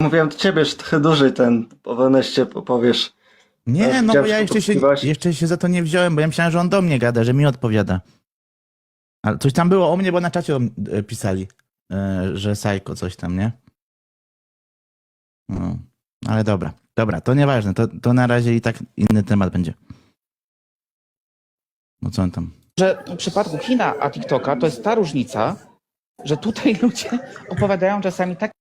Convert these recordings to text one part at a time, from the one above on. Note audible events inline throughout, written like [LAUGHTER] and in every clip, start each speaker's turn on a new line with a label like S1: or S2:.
S1: Mówiłem do ciebie, że trochę dłużej ten po Weneście powiesz.
S2: Nie, no bo ja jeszcze się, jeszcze się za to nie wziąłem, bo ja myślałem, że on do mnie gada, że mi odpowiada. Ale coś tam było o mnie, bo na czacie e, pisali, e, że Sajko coś tam, nie? No, ale dobra, dobra, to nieważne, to, to na razie i tak inny temat będzie. No co on tam?
S3: że w przypadku kina a TikToka to jest ta różnica, że tutaj [LAUGHS] ludzie opowiadają czasami tak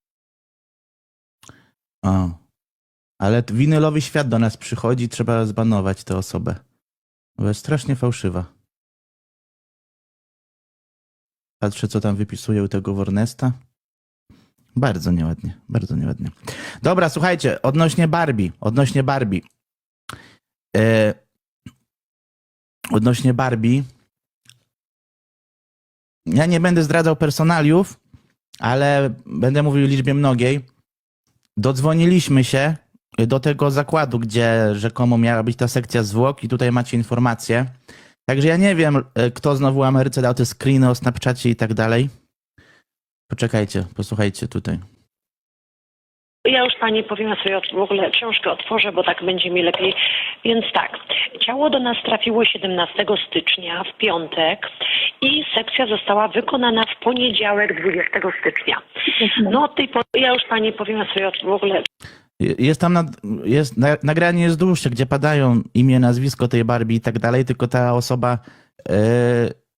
S2: O. Ale winylowy świat do nas przychodzi, trzeba zbanować tę osobę. Bo jest strasznie fałszywa. Patrzę, co tam wypisuje u tego Warnesta. Bardzo nieładnie, bardzo nieładnie. Dobra, słuchajcie, odnośnie Barbie, odnośnie Barbie. E, odnośnie Barbie. Ja nie będę zdradzał personaliów, ale będę mówił w liczbie mnogiej. Dodzwoniliśmy się do tego zakładu, gdzie rzekomo miała być ta sekcja zwłok i tutaj macie informacje. Także ja nie wiem, e, kto znowu Ameryce dał te screeny o Snapchacie i tak dalej. Poczekajcie, posłuchajcie tutaj.
S4: Ja już pani powiem, ja sobie w ogóle książkę otworzę, bo tak będzie mi lepiej. Więc tak, ciało do nas trafiło 17 stycznia w piątek i sekcja została wykonana w poniedziałek 20 stycznia. No od tej pory, ja już pani powiem, ja sobie w ogóle
S2: Je- Jest tam, nad, jest, na, nagranie jest dłuższe, gdzie padają imię, nazwisko tej Barbie i tak dalej, tylko ta osoba e,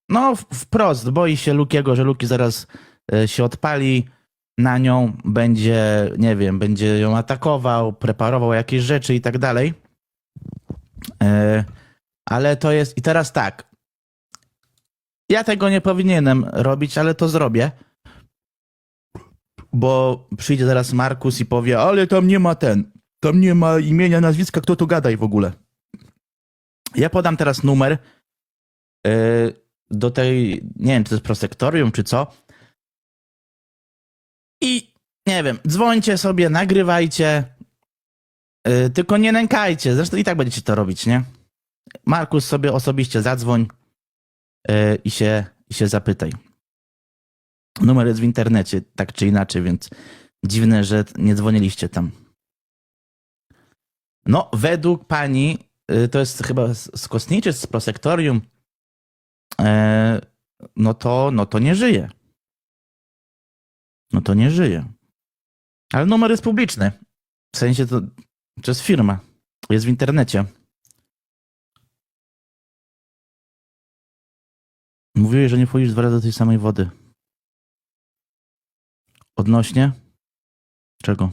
S2: no wprost boi się Lukiego, że Luki zaraz e, się odpali na nią, będzie, nie wiem, będzie ją atakował, preparował jakieś rzeczy i tak dalej. E, ale to jest, i teraz tak, ja tego nie powinienem robić, ale to zrobię bo przyjdzie zaraz Markus i powie, ale tam nie ma ten, tam nie ma imienia, nazwiska, kto tu gadaj w ogóle. Ja podam teraz numer yy, do tej, nie wiem, czy to jest prosektorium, czy co. I nie wiem, dzwońcie sobie, nagrywajcie, yy, tylko nie nękajcie, zresztą i tak będziecie to robić, nie? Markus sobie osobiście zadzwoń yy, i, się, i się zapytaj. Numer jest w internecie, tak czy inaczej, więc dziwne, że nie dzwoniliście tam. No, według pani, y, to jest chyba z kostniczy, z prosektorium, e, no to, no to nie żyje. No to nie żyje. Ale numer jest publiczny. W sensie to, jest firma. Jest w internecie. Mówiłeś, że nie wchodzisz dwa razy do tej samej wody. Odnośnie? Czego?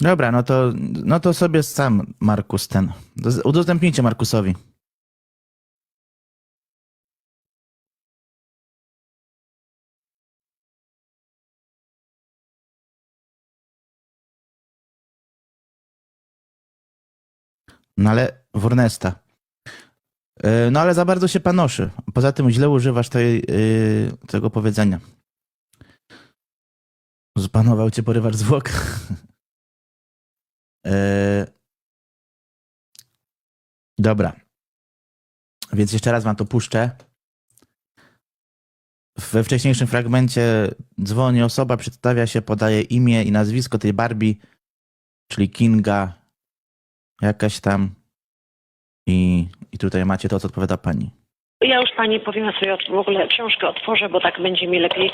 S2: Dobra, no to, no to sobie sam Markus ten. Do- Udostępnijcie Markusowi. No ale Wurnesta. Yy, No ale za bardzo się panoszy. Poza tym źle używasz tej, yy, tego powiedzenia. Zbanował cię porywacz zwłok. Yy, [LAUGHS] Dobra. Więc jeszcze raz wam to puszczę. We wcześniejszym fragmencie dzwoni osoba, przedstawia się, podaje imię i nazwisko tej Barbie, czyli Kinga, jakaś tam. I, I tutaj macie to, co odpowiada pani.
S4: Ja już pani powiem, ja sobie w ogóle książkę otworzę, bo tak będzie mi lepiej.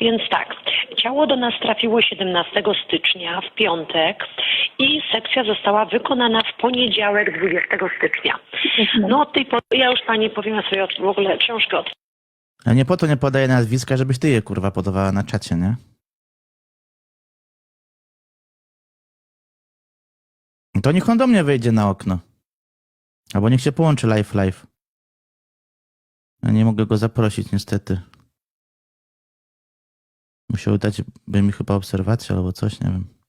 S4: Więc tak, ciało do nas trafiło 17 stycznia w piątek i sekcja została wykonana w poniedziałek 20 stycznia. No od tej pory, ja już pani powiem, ja sobie w ogóle książkę otworzę.
S2: Ja nie po to nie podaję nazwiska, żebyś ty je kurwa podawała na czacie, nie? To niech on do mnie wejdzie na okno. Albo niech się połączy live live. Ja nie mogę go zaprosić niestety. Musiał dać by mi chyba obserwację albo coś, nie wiem.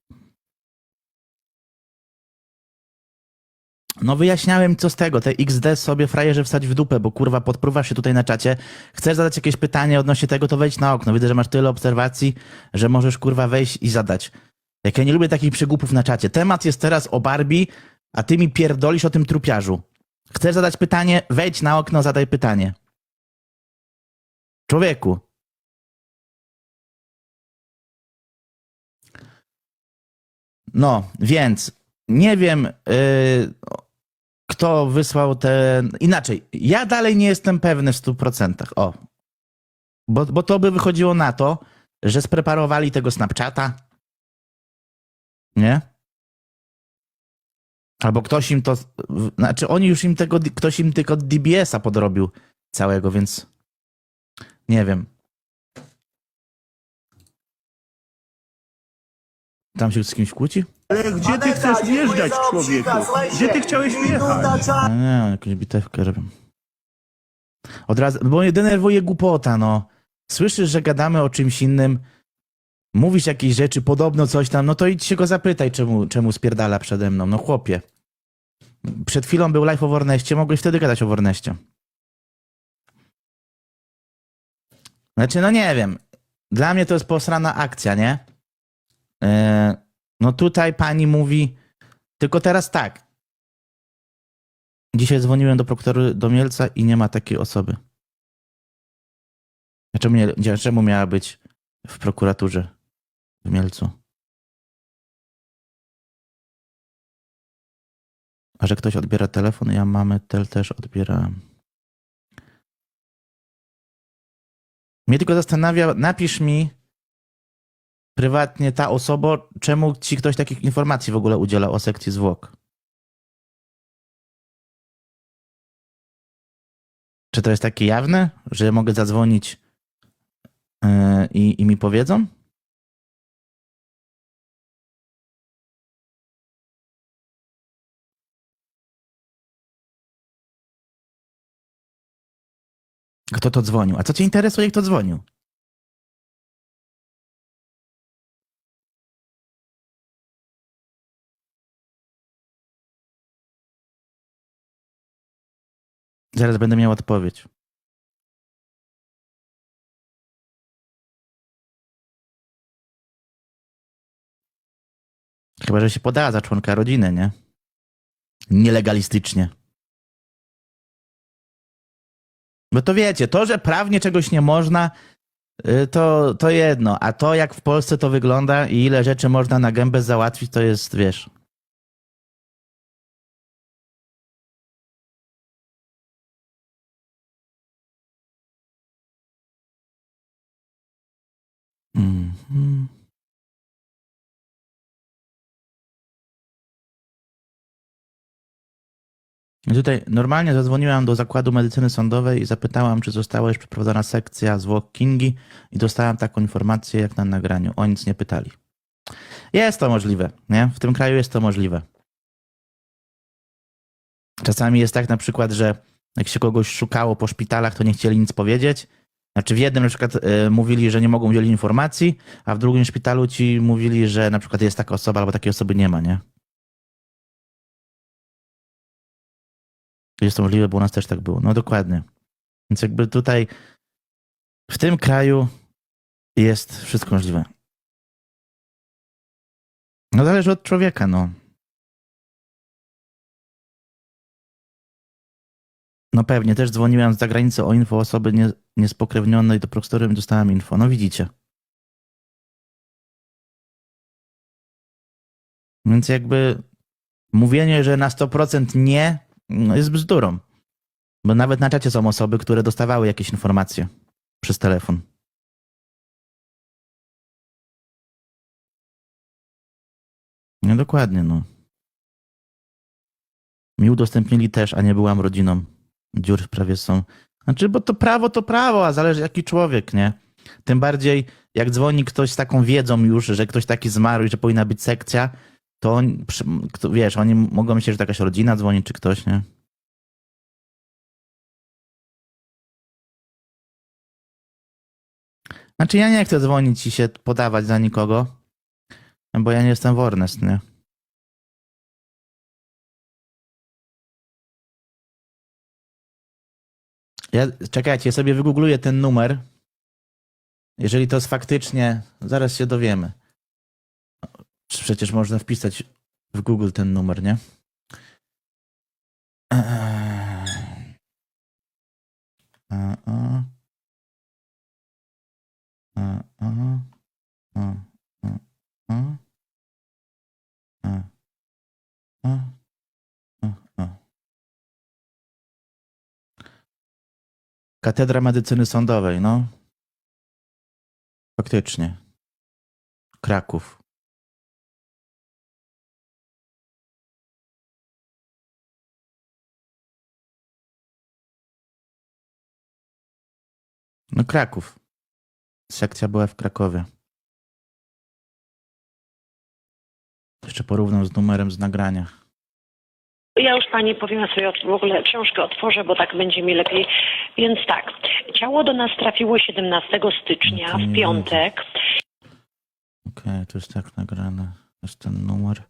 S2: No wyjaśniałem co z tego, te XD sobie frajerze wstać w dupę, bo kurwa podpruwasz się tutaj na czacie. Chcesz zadać jakieś pytanie odnośnie tego, to wejdź na okno. Widzę, że masz tyle obserwacji, że możesz kurwa wejść i zadać. Jak ja nie lubię takich przygłupów na czacie. Temat jest teraz o Barbie, a ty mi pierdolisz o tym trupiarzu. Chcesz zadać pytanie? Wejdź na okno, zadaj pytanie. Człowieku. No, więc nie wiem, yy, kto wysłał ten. Inaczej, ja dalej nie jestem pewny w 100%. O. Bo, bo to by wychodziło na to, że spreparowali tego Snapchata. Nie? Albo ktoś im to. Znaczy, oni już im tego. Ktoś im tylko DBS-a podrobił całego, więc. Nie wiem. Tam się z kimś kłóci?
S5: Ale gdzie ty chcesz wjeżdżać, człowieku? Gdzie ty chciałeś wjechać?
S2: A nie, jakąś bitewkę robią. Od razu, bo mnie denerwuje głupota, no. Słyszysz, że gadamy o czymś innym, mówisz jakieś rzeczy, podobno coś tam, no to idź się go zapytaj, czemu, czemu spierdala przede mną, no chłopie. Przed chwilą był live o Worneście, mogłeś wtedy gadać o Worneście. Znaczy, no nie wiem. Dla mnie to jest posrana akcja, nie? Yy, no tutaj pani mówi, tylko teraz tak. Dzisiaj dzwoniłem do prokuratury do Mielca i nie ma takiej osoby. Czemu, nie, czemu miała być w prokuraturze Mielcu? A że ktoś odbiera telefon, ja mamy tel też odbierałem. Mnie tylko zastanawia, napisz mi prywatnie ta osoba, czemu ci ktoś takich informacji w ogóle udziela o sekcji zwłok. Czy to jest takie jawne, że mogę zadzwonić i, i mi powiedzą? Kto to dzwonił? A co cię interesuje, kto dzwonił? Zaraz będę miał odpowiedź. Chyba, że się podała za członka rodziny, nie? Nielegalistycznie. Bo to wiecie, to, że prawnie czegoś nie można, y, to, to jedno. A to, jak w Polsce to wygląda i ile rzeczy można na gębę załatwić, to jest, wiesz. Tutaj normalnie zadzwoniłam do Zakładu Medycyny Sądowej i zapytałam, czy została już przeprowadzona sekcja zwłok Kingi i dostałam taką informację jak na nagraniu. O nic nie pytali. Jest to możliwe, nie? W tym kraju jest to możliwe. Czasami jest tak na przykład, że jak się kogoś szukało po szpitalach, to nie chcieli nic powiedzieć. Znaczy w jednym na przykład y, mówili, że nie mogą udzielić informacji, a w drugim szpitalu ci mówili, że na przykład jest taka osoba albo takiej osoby nie ma, nie? Jest to możliwe, bo u nas też tak było. No dokładnie. Więc jakby tutaj w tym kraju jest wszystko możliwe. No zależy od człowieka, no. No pewnie, też dzwoniłem z zagranicy o info osoby nie, niespokrewnionej do prokuratury i dostałem info. No widzicie. Więc jakby mówienie, że na 100% nie, jest bzdurą. Bo nawet na czacie są osoby, które dostawały jakieś informacje przez telefon. No dokładnie, no. Mi udostępnili też, a nie byłam rodziną. Dziur w prawie są. Znaczy, bo to prawo to prawo, a zależy jaki człowiek, nie? Tym bardziej, jak dzwoni ktoś z taką wiedzą już, że ktoś taki zmarł i że powinna być sekcja, to wiesz, oni mogą myśleć, że jakaś rodzina dzwoni, czy ktoś, nie? Znaczy, ja nie chcę dzwonić i się podawać za nikogo, bo ja nie jestem Warnest, nie? Ja, czekajcie, ja sobie wygoogluję ten numer. Jeżeli to jest faktycznie, zaraz się dowiemy. Przecież można wpisać w Google ten numer, nie? Katedra Medycyny Sądowej, no. Faktycznie. Kraków. No Kraków. Sekcja była w Krakowie. Jeszcze porównam z numerem z nagrania.
S4: Ja już pani powiem, ja sobie w ogóle książkę otworzę, bo tak będzie mi lepiej. Więc tak, ciało do nas trafiło 17 stycznia
S2: No
S4: w piątek.
S2: Okej, to jest tak nagrane. To jest ten numer.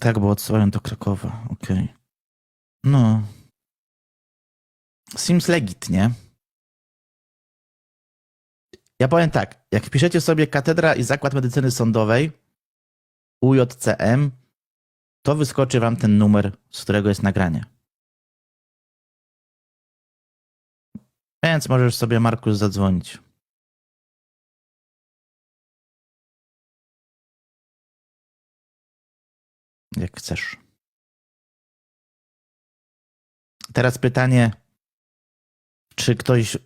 S2: Tak, bo odsyłają do Krakowa. Okej. No. Seems legit, nie? Ja powiem tak. Jak wpiszecie sobie Katedra i Zakład Medycyny Sądowej UJCM, to wyskoczy wam ten numer, z którego jest nagranie. Więc możesz sobie, Markus, zadzwonić. Jak chcesz. Teraz pytanie, czy ktoś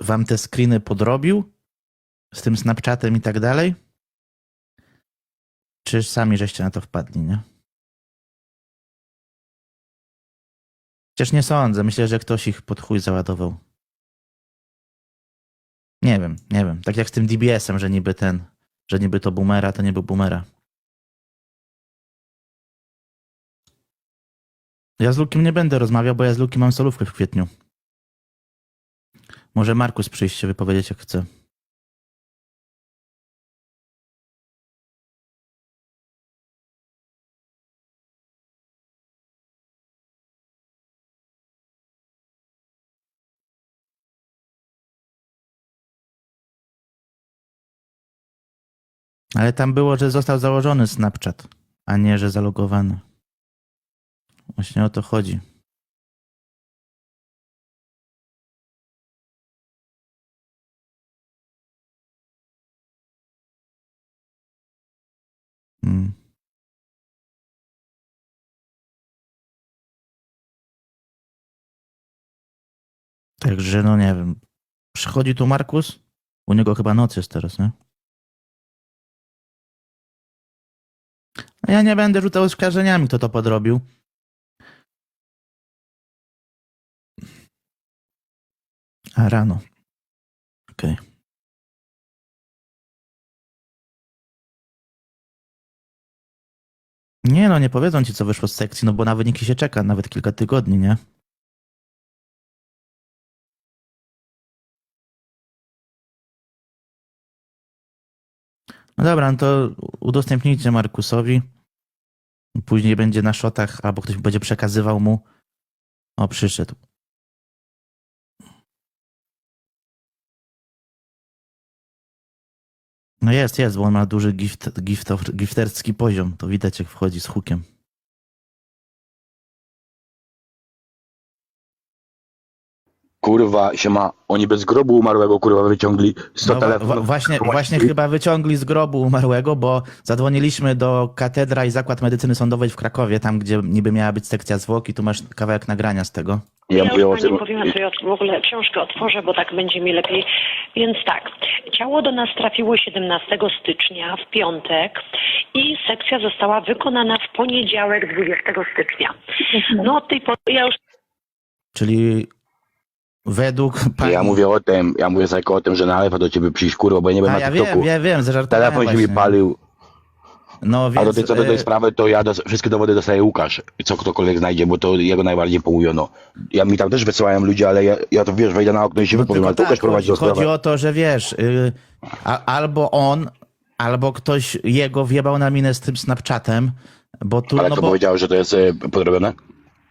S2: wam te screeny podrobił z tym Snapchatem i tak dalej? Czy sami żeście na to wpadli, nie? Chociaż nie sądzę. Myślę, że ktoś ich pod chuj załadował. Nie wiem, nie wiem. Tak jak z tym DBS-em, że niby ten, że niby to boomera, to nie był boomera. Ja z Lukiem nie będę rozmawiał, bo ja z Lukiem mam solówkę w kwietniu. Może Markus przyjść się wypowiedzieć, jak chce. Ale tam było, że został założony Snapchat, a nie, że zalogowany. Właśnie o to chodzi. Hmm. Także, no nie wiem. Przychodzi tu Markus? U niego chyba noc jest teraz, nie? Ja nie będę rzucał oskarżeniami, kto to podrobił. A rano. Okej. Nie no, nie powiedzą ci, co wyszło z sekcji, no bo na wyniki się czeka nawet kilka tygodni, nie? No dobra, no to udostępnijcie Markusowi. Później będzie na szotach, albo ktoś będzie przekazywał mu. O, przyszedł. No jest, jest, bo on ma duży gift, gift, gifterski poziom. To widać, jak wchodzi z hukiem.
S6: Kurwa, się ma, oni bez grobu umarłego kurwa wyciągli 100
S2: No,
S6: telefonów.
S2: właśnie, właśnie chyba wyciągli z grobu umarłego, bo zadzwoniliśmy do Katedra i Zakład Medycyny Sądowej w Krakowie, tam gdzie niby miała być sekcja zwłok i tu masz kawałek nagrania z tego.
S6: Ja
S4: Ja już pani
S6: tym,
S4: powiem, ja sobie w ogóle książkę otworzę, bo tak będzie mi lepiej. Więc tak, ciało do nas trafiło 17 stycznia w piątek i sekcja została wykonana w poniedziałek 20 stycznia. No od tej pory ja już
S2: Czyli według pani...
S6: ja mówię o tym, ja mówię tylko o tym, że do ciebie przyjść kurwa, bo ja nie byłem
S2: A
S6: na
S2: ja
S6: TikToku.
S2: wiem, ja wiem, zażartowałem
S6: Telefon się mi palił,
S2: No
S6: a
S2: więc...
S6: do tej, co do tej
S2: e,
S6: sprawy, to ja dos- wszystkie dowody dostaje Łukasz, co ktokolwiek znajdzie, bo to jego najbardziej pomówiono. Ja mi tam też wysyłają ludzie, ale ja, ja to wiesz, wejdę na okno i się
S2: No
S6: wypowiem, ale to Łukasz
S2: tak,
S6: prowadzi
S2: chodzi, chodzi o to, że wiesz, y, a, albo on, albo ktoś jego wjebał na minę z tym Snapchatem, bo tu,
S6: Ale
S2: no
S6: to
S2: bo,
S6: powiedziałeś, że to jest e, podrobione?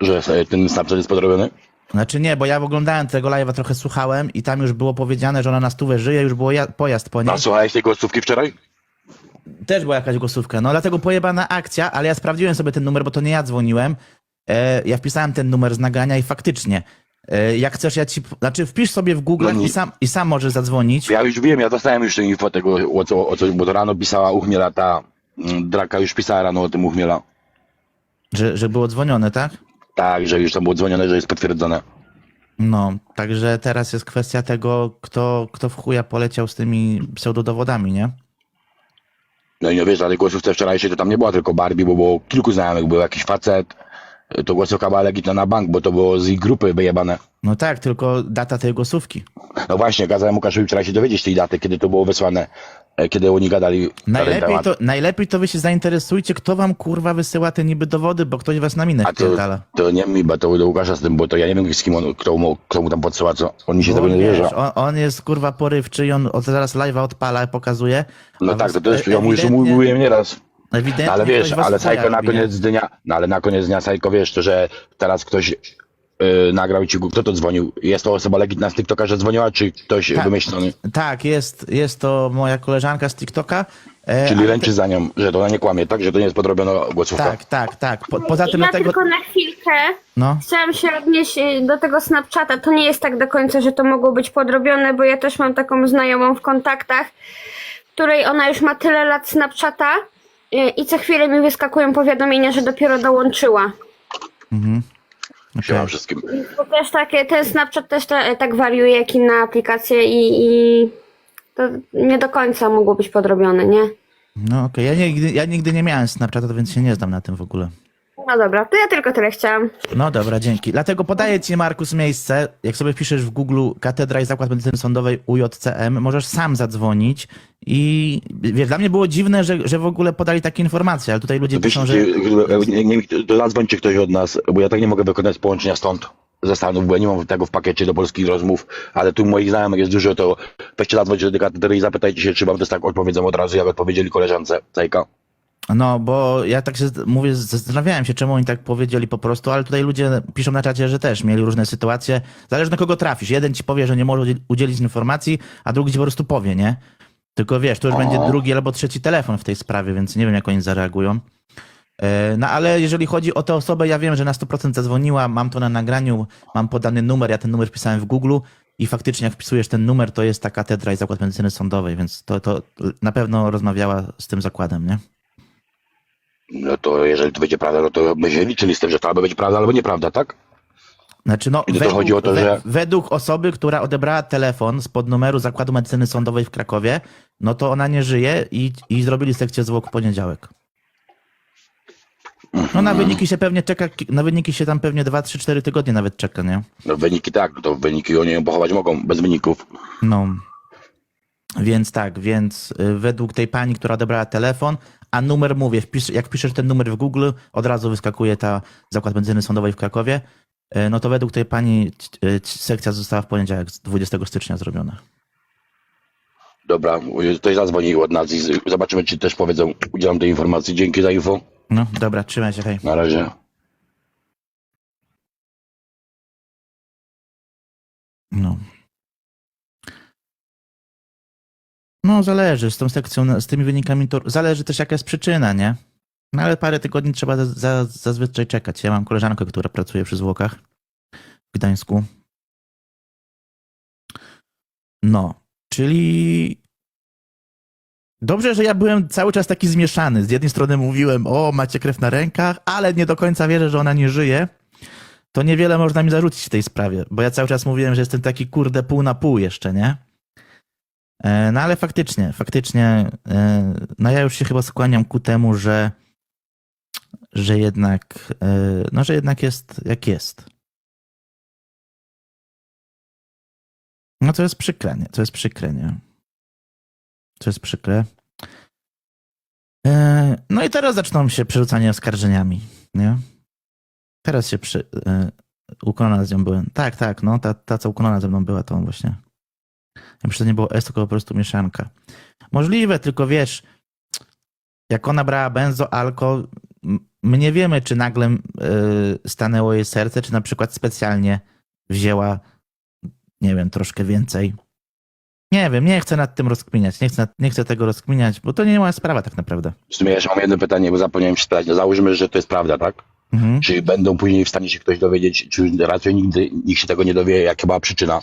S6: Że e, ten Snapchat jest podrobiony?
S2: znaczy nie, bo ja oglądałem tego live'a, trochę słuchałem i tam już było powiedziane, że ona na stówę żyje, już było ja, pojazd po niej.
S6: A słuchałeś tej głosówki wczoraj?
S2: Też była jakaś głosówka, no dlatego pojebana akcja, ale ja sprawdziłem sobie ten numer, bo to nie ja dzwoniłem, e, ja wpisałem ten numer z nagrania i faktycznie, e, jak chcesz, ja ci, znaczy wpisz sobie w Google
S6: No nie-
S2: i, sam, i sam możesz zadzwonić.
S6: Ja już wiem, ja dostałem już tę info tego, o co, o co, bo to rano pisała Uchmiela ta mm, Draka, już pisała rano o tym Uchmiela.
S2: Że, że było dzwonione, tak?
S6: Tak, że już tam było dzwonione, że jest potwierdzone.
S2: No, także teraz jest kwestia tego, kto, kto w chuja poleciał z tymi pseudodowodami, nie?
S6: No i no wiesz, na tej głosówce wczorajszej to tam nie była tylko Barbie, bo było kilku znajomych, był jakiś facet, to głosówka była legitna na bank, bo to było z ich grupy wyjebane.
S2: No tak, tylko data tej głosówki.
S6: No właśnie, kazałem Łukaszowi wczoraj się dowiedzieć tej daty, kiedy to było wysłane, kiedy oni gadali
S2: Najlepiej to, najlepiej to wy się zainteresujcie, kto wam kurwa wysyła te niby dowody, bo ktoś was na minę
S6: A to,
S2: wpierdala.
S6: to nie mi, bo to do Łukasza z tym, bo to ja nie wiem z kim on, kto mu, kto mu tam podsyła, co. On mi się
S2: Bo
S6: tego nie
S2: wiesz,
S6: wierza.
S2: on, on jest kurwa porywczy i on od zaraz live'a odpala, pokazuje.
S6: No
S2: a
S6: tak,
S2: was
S6: to też,
S2: e-
S6: ja mu już
S2: ewidentnie-
S6: mówiłem nieraz.
S2: Ewidentnie
S6: No ale
S2: ktoś
S6: wiesz,
S2: was
S6: ale
S2: chuja
S6: Sajko na
S2: robi, nie?
S6: koniec dnia, no ale na koniec dnia Sajko wiesz, to że teraz ktoś yy, nagrał ci, kto to dzwonił? Jest to osoba legitna z TikToka, że dzwoniła, czy ktoś
S2: Tak.
S6: wymyślony?
S2: Tak, jest, jest to moja koleżanka z TikToka. e,
S6: Czyli ręczy za nią, że to ona nie kłamie, tak? Że to nie jest podrobiona głosówka.
S2: Tak, tak, tak. Po, poza tym
S7: ja
S2: dlatego...
S7: tylko na chwilkę
S2: No,
S7: chciałam się odnieść y, do tego Snapchata. To nie jest tak do końca, że to mogło być podrobione, bo ja też mam taką znajomą w kontaktach, której ona już ma tyle lat Snapchata y, i co chwilę mi wyskakują powiadomienia, że dopiero dołączyła.
S6: Siema
S2: okej.
S6: wszystkim.
S7: To też takie, ten Snapchat też ta, tak wariuje jak inne aplikacje i, i to nie do końca mogło być podrobione, nie?
S2: no okej. Ja, nigdy, ja nigdy nie miałem Snapchata, więc się nie znam na tym w ogóle.
S7: No dobra, to ja tylko tyle chciałam.
S2: No dobra, dzięki. Dlatego podaję ci, Markus, miejsce. Jak sobie wpiszesz w Google Katedra i Zakład Medycyny Sądowej UJCM, możesz sam zadzwonić i wiesz, dla mnie było dziwne, że, że w ogóle podali takie informacje, ale tutaj ludzie piszą, że...
S6: Nie, nie, to zadzwońcie ktoś od nas, bo ja tak nie mogę wykonać połączenia stąd ze Stanów, bo ja nie mam tego w pakiecie do polskich rozmów, ale tu moich znajomych jest dużo, to weźcie zadzwońcie do katedry i zapytajcie się, czy wam też tak odpowiedzą od razu, jak odpowiedzieli koleżance Zajka.
S2: No, bo ja tak się mówię, zastanawiałem się, czemu oni tak powiedzieli po prostu, ale tutaj ludzie piszą na czacie, że też mieli różne sytuacje. Zależy na kogo trafisz. Jeden ci powie, że nie może udziel- udzielić informacji, a drugi ci po prostu powie, nie? Tylko wiesz, to już będzie drugi albo trzeci telefon w tej sprawie, więc nie wiem, jak oni zareagują. E, No ale jeżeli chodzi o tę osobę, ja wiem, że na 100% zadzwoniła, mam to na nagraniu, mam podany numer, ja ten numer wpisałem w Google i faktycznie jak wpisujesz ten numer, to jest ta katedra i zakład medycyny sądowej, więc to, to na pewno rozmawiała z tym zakładem, nie?
S6: No to jeżeli to będzie prawda, no to my się liczyli z tym, że to albo będzie prawda, albo nieprawda, tak?
S2: Znaczy, no,
S6: chodzi o to,
S2: we-
S6: że-
S2: według osoby, która odebrała telefon z podnumeru Zakładu Medycyny Sądowej w Krakowie, no to ona nie żyje i, i zrobili sekcję zwłok w poniedziałek. No na wyniki się pewnie czeka, na wyniki się tam pewnie 2, 3, 4 tygodnie nawet czeka, nie?
S6: No wyniki tak, to wyniki oni ją pochować mogą, bez wyników.
S2: No. Więc tak, więc y, według tej pani, która odebrała telefon, a numer mówię, wpisz, jak piszesz ten numer w Google, od razu wyskakuje ta Zakład Medycyny Sądowej w Krakowie, y, no to według tej pani y, sekcja została w poniedziałek, 20 stycznia zrobiona.
S6: Dobra, ktoś zadzwonił od nas i zobaczymy, czy też powiedzą, udzielam tej informacji. Dzięki za info.
S2: No, dobra, trzymaj się, hej.
S6: Na razie.
S2: No. No, zależy z tą sekcją, z tymi wynikami, to zależy też jaka jest przyczyna, nie? No ale parę tygodni trzeba za, za, zazwyczaj czekać. Ja mam koleżankę, która pracuje przy zwłokach w Gdańsku. No, czyli dobrze, że ja byłem cały czas taki zmieszany. Z jednej strony mówiłem, o, macie krew na rękach, ale nie do końca wierzę, że ona nie żyje to niewiele można mi zarzucić w tej sprawie, bo ja cały czas mówiłem, że jestem taki kurde pół na pół jeszcze, nie? E, No ale faktycznie, faktycznie, e, no ja już się chyba skłaniam ku temu, że, że jednak, e, no że jednak jest jak jest. No to jest przykre, nie? To jest przykre, nie? To jest przykre. No i teraz zaczną się przerzucanie oskarżeniami, nie? Teraz się przy, ukonana z nią byłem. Tak, tak, no, ta, ta co ukonana ze mną była, to właśnie. Że to nie było S, tylko po prostu mieszanka. Możliwe, tylko wiesz, jak ona brała benzo, alko, my nie wiemy, czy nagle y, stanęło jej serce, czy na przykład specjalnie wzięła, nie wiem, troszkę więcej. Nie wiem, nie chcę nad tym rozkminiać, nie chcę, nie chcę tego rozkminiać, bo to nie moja sprawa tak naprawdę.
S6: W sumie jeszcze mam jedno pytanie, bo zapomniałem się spytać. No, załóżmy, że to jest prawda, tak?
S2: Mhm.
S6: Czy będą później w stanie się ktoś dowiedzieć, czy raczej nigdy nikt się tego nie dowie, jaka była przyczyna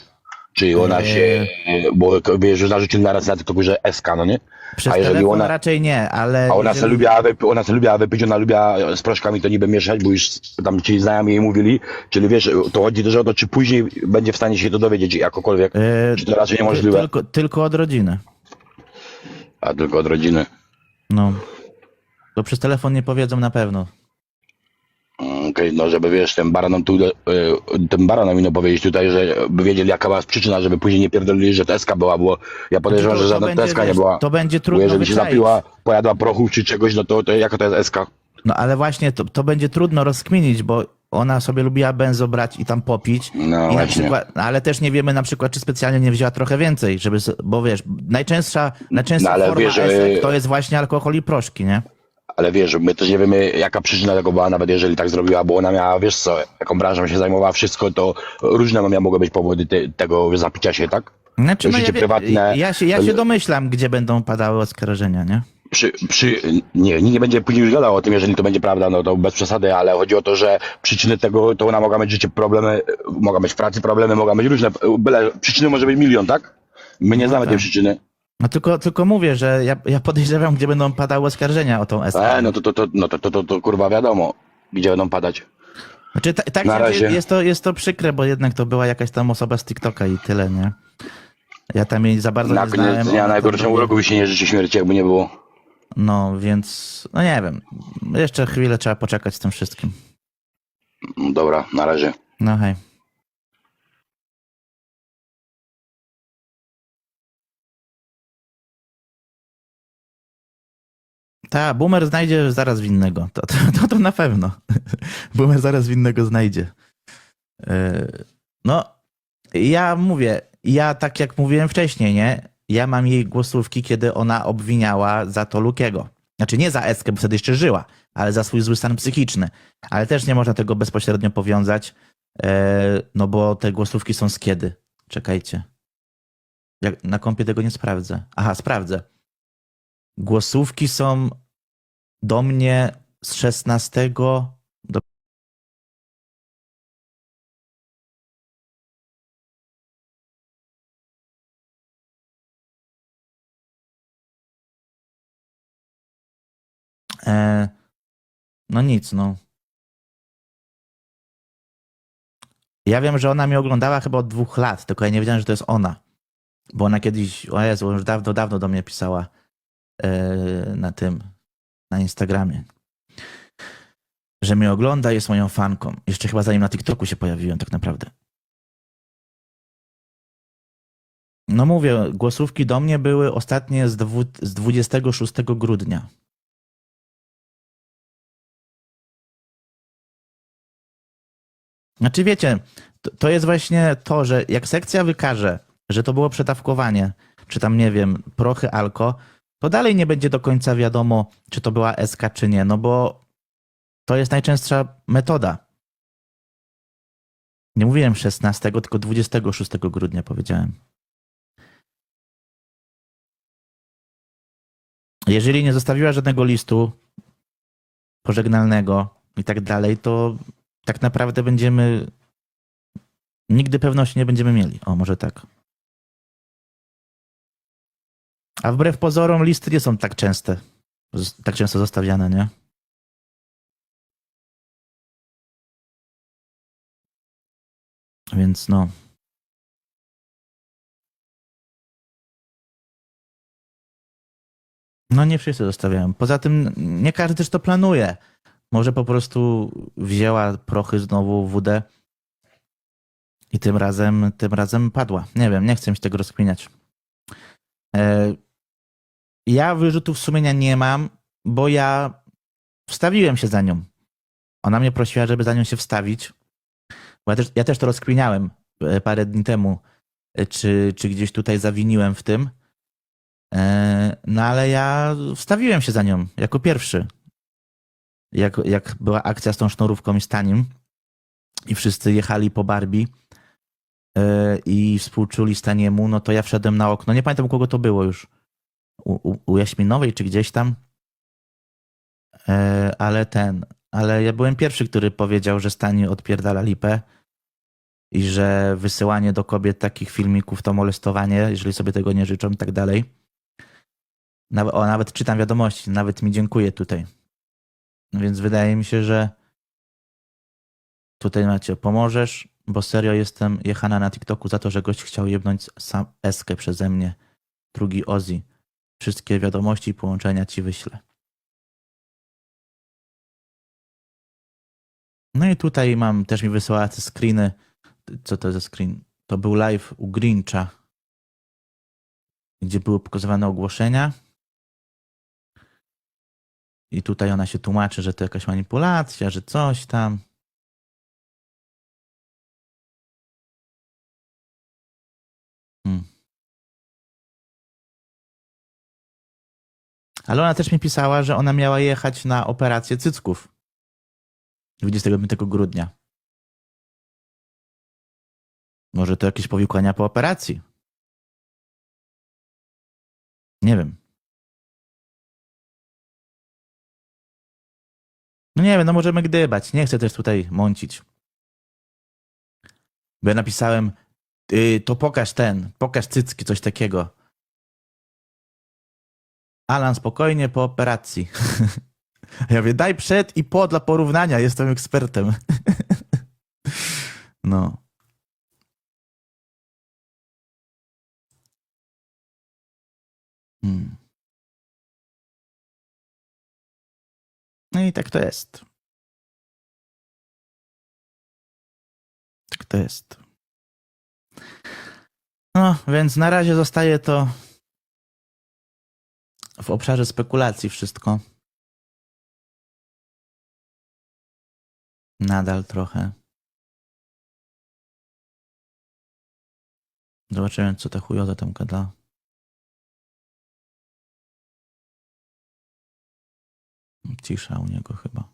S6: Czy ona
S2: Eee.
S6: się, bo wiesz, że zarzucili naraz na TikToku, że SK, no nie?
S2: Przez
S6: A jeżeli ona-
S2: raczej nie, ale...
S6: A ona
S2: jeżeli-
S6: se lubiła ona se lubiła wypić, ona lubiła z proszkami to niby mieszać, bo już tam ci znajomi jej mówili, czyli wiesz, to chodzi też o to, czy później będzie w stanie się to dowiedzieć jakokolwiek,
S2: E,
S6: czy to raczej niemożliwe,
S2: Tylko, tylko od rodziny.
S6: a tylko od rodziny.
S2: No. Bo przez telefon nie powiedzą na pewno.
S6: Mm, Okej, no żeby wiesz, ten baranom tu, e, tym baranom ino powiedzieć tutaj, że by wiedzieli jaka była przyczyna, żeby później nie pierdolili, że to SK była, bo ja podejrzewam, że żadna
S2: będzie,
S6: SK nie była.
S2: To będzie
S6: Bo
S2: trudno
S6: jeżeli się
S2: wyczaić.
S6: zapiła, pojadła prochu czy czegoś, no to, to jaka to jest SK?
S2: No ale właśnie to, to będzie trudno rozkminić, bo ona sobie lubiła benzo brać i tam popić.
S6: No
S2: I na
S6: właśnie.
S2: przykład, ale też nie wiemy na przykład, czy specjalnie nie wzięła trochę więcej, żeby, s- bo wiesz, najczęstsza, najczęstsza
S6: No, ale
S2: forma
S6: wiesz,
S2: esek
S6: e,
S2: to jest właśnie alkohol i proszki, nie?
S6: Ale wiesz, my też nie wiemy, jaka przyczyna tego była, nawet jeżeli tak zrobiła, bo ona miała, wiesz co, jaką branżą się zajmowała, wszystko, to różne no, mogły być powody te, tego zapicia się, tak?
S2: Znaczy, no, ja,
S6: prywatne-
S2: ja, się, ja się domyślam, gdzie będą padały oskarżenia, nie?
S6: Przy, przy, nie, nikt nie będzie później już gadał o tym, jeżeli to będzie prawda, no to bez przesady, ale chodzi o to, że przyczyny tego, to ona mogła mieć życie problemy, mogła mieć w pracy problemy, mogła mieć różne, byle, przyczyny może być milion, tak? My nie znamy tej
S2: tak.
S6: przyczyny.
S2: No tylko, tylko mówię, że ja, ja podejrzewam, gdzie będą padały oskarżenia o tą SK.
S6: E, no to, to, to, no to, to, to, to kurwa wiadomo, gdzie będą padać.
S2: Znaczy, ta, tak
S6: Na razie.
S2: Jest, to, jest to przykre, bo jednak to była jakaś tam osoba z TikToka i tyle, nie? Ja tam jej za bardzo
S6: Na
S2: nie znałem.
S6: koniec dnia
S2: ona to
S6: najgorszym
S2: robi-
S6: uroku się nie życzy śmierci, jakby nie było.
S2: No, więc, no nie wiem. Jeszcze chwilę trzeba poczekać z tym wszystkim.
S6: Dobra, na razie.
S2: No hej. Ta, boomer znajdzie zaraz winnego. To, to, to, to na pewno. [LAUGHS] Boomer zaraz winnego znajdzie. Yy, No, ja mówię, ja tak jak mówiłem wcześniej, nie? Ja mam jej głosówki, kiedy ona obwiniała za to Lukiego. Znaczy nie za Eskę, bo wtedy jeszcze żyła, ale za swój zły stan psychiczny. Ale też nie można tego bezpośrednio powiązać, e, no bo te głosówki są z kiedy? Czekajcie. Jak, na kompie tego nie sprawdzę. Aha, sprawdzę. Głosówki są do mnie z 16 do E, no nic, no. Ja wiem, że ona mnie oglądała chyba od dwóch lat, tylko ja nie wiedziałem, że to jest ona. Bo ona kiedyś, o Jezu, już dawno, dawno do mnie pisała e, na tym, na Instagramie. Że mnie ogląda, jest moją fanką. Jeszcze chyba zanim na TikToku się pojawiłem tak naprawdę. No mówię, głosówki do mnie były ostatnie z, z 26 grudnia. Znaczy wiecie, to, to jest właśnie to, że jak sekcja wykaże, że to było przetawkowanie, czy tam nie wiem, prochy alko, to dalej nie będzie do końca wiadomo, czy to była SK, czy nie, no bo to jest najczęstsza metoda. Nie mówiłem 16, tylko 26 grudnia powiedziałem. Jeżeli nie zostawiła żadnego listu pożegnalnego i tak dalej, to tak naprawdę będziemy. Nigdy pewności nie będziemy mieli. O, może tak. A wbrew pozorom listy nie są tak częste. Tak często zostawiane, nie? Więc no. No nie wszyscy zostawiają. Poza tym nie każdy też to planuje. Może po prostu wzięła prochy znowu WD i tym razem, tym razem padła. Nie wiem, nie chcę mi się tego rozkminiać. E, Ja wyrzutów sumienia nie mam, bo ja wstawiłem się za nią. Ona mnie prosiła, żeby za nią się wstawić. Bo ja też, ja też to rozkminiałem e, parę dni temu, e, czy, czy gdzieś tutaj zawiniłem w tym. No ale ja wstawiłem się za nią jako pierwszy jak, jak była akcja z tą sznurówką i stanim i wszyscy jechali po Barbie i współczuli Staniemu, no to ja wszedłem na okno. Nie pamiętam, kogo to było już. U, u, u Jaśminowej czy gdzieś tam. Yy, ale ten, ale ja byłem pierwszy, który powiedział, że Stani odpierdala lipę i że wysyłanie do kobiet takich filmików to molestowanie, jeżeli sobie tego nie życzą i tak dalej. O, nawet czytam wiadomości, nawet mi dziękuję tutaj. Więc wydaje mi się, że tutaj macie, pomożesz, bo serio jestem jechana na TikToku za to, że gość chciał jebnąć sam eskę przeze mnie. Drugi Ozzy. Wszystkie wiadomości i połączenia ci wyślę. No i tutaj mam, też mi wysłała te screeny. Co to za screen? To był live u Grincha, gdzie były pokazywane ogłoszenia. I tutaj ona się tłumaczy, że to jakaś manipulacja, że coś tam. Ale ona też mi pisała, że ona miała jechać na operację cycków 25 grudnia. Może to jakieś powikłania po operacji? Nie wiem. No nie wiem, no możemy gdybać. Nie chcę też tutaj mącić. Bo ja napisałem, y, to pokaż ten, pokaż cycki, coś takiego. Alan, spokojnie po operacji. [LAUGHS] Ja mówię, daj przed i po dla porównania, jestem ekspertem. [LAUGHS] No. Hmm. No i tak to jest. Tak to jest. No, więc na razie zostaje to w obszarze spekulacji wszystko. Nadal trochę. Zobaczymy, co ta chujoza tam gada. Cisza u niego chyba.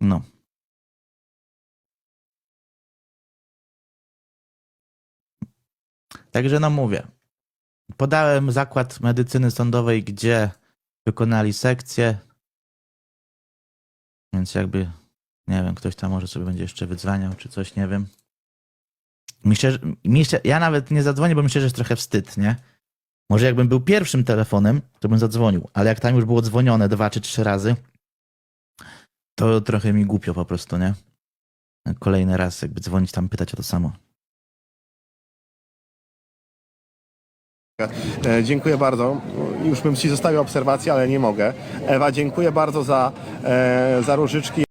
S2: No. Także no mówię. Podałem zakład medycyny sądowej, gdzie wykonali sekcję. Więc jakby, nie wiem, ktoś tam może sobie będzie jeszcze wydzwaniał, czy coś, nie wiem. Myślę, myślę, ja nawet nie zadzwonię, bo myślę, że jest trochę wstyd, nie? Może jakbym był pierwszym telefonem, to bym zadzwonił, ale jak tam już było dzwonione dwa czy trzy razy, to trochę mi głupio po prostu, nie? Kolejny raz jakby dzwonić tam, pytać o to samo.
S8: Dziękuję bardzo. Już bym ci zostawił obserwację, ale nie mogę. Ewa, dziękuję bardzo za, e, za różyczki.